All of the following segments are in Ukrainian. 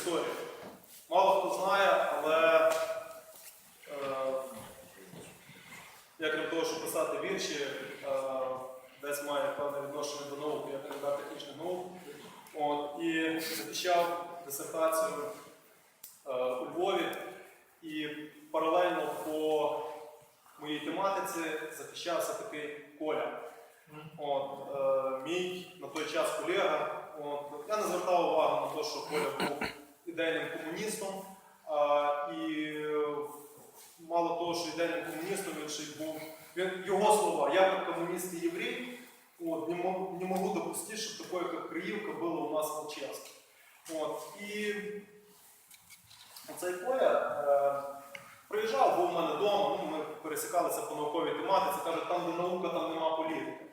історія. Мало хто знає, але е, я крім того, що писати вірші, е, десь має певне відношення до науки, я кандидат технічних наук. От, і захищав дисертацію е, у Львові і паралельно по моїй тематиці захищався такий Коля. От, е, мій на той час колега. От, я не звертав увагу на те, що Коля був ідейним комуністом. А, і е, мало того, що ідейним комуністом він ще й був. Він, його слова, я как коммунист и еврей, вот, не, могу, не могу допустить, чтобы такое, как Криївка, було у нас в. От, і цей Коля е, приїжджав, був у мене вдома, ну, ми пересікалися по науковій тематиці, каже, там, де наука, там нема політики.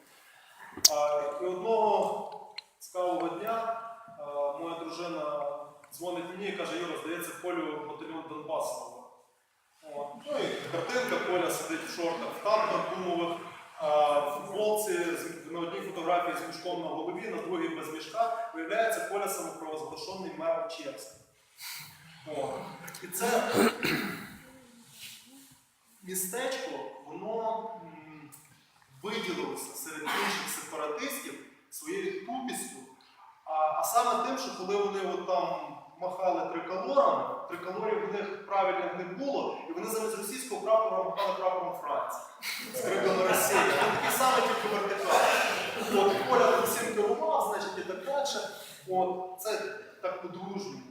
А, і одного цікавого дня е, моя дружина дзвонить мені і каже, Юра, здається, Колю батальйон Донбас новий. От. Ну і картинка, Коля сидить в шортах, в танках гумових, в футболці, на одній фотографії з мішком на голові, на другій без мішка. Виявляється, Коля самопровозглашений мер Ческа. І це містечко, воно виділилося серед інших сепаратистів своєю тупістю, саме тим, що коли вони от там махали триколорами, триколорів в них правильних не було, і вони замість російського прапора махали прапором Франції. З криками Росії. Вони такі самі, тільки вертикальні. От, Коля всім керував, значить, і так далі. От, це так по-дружньому.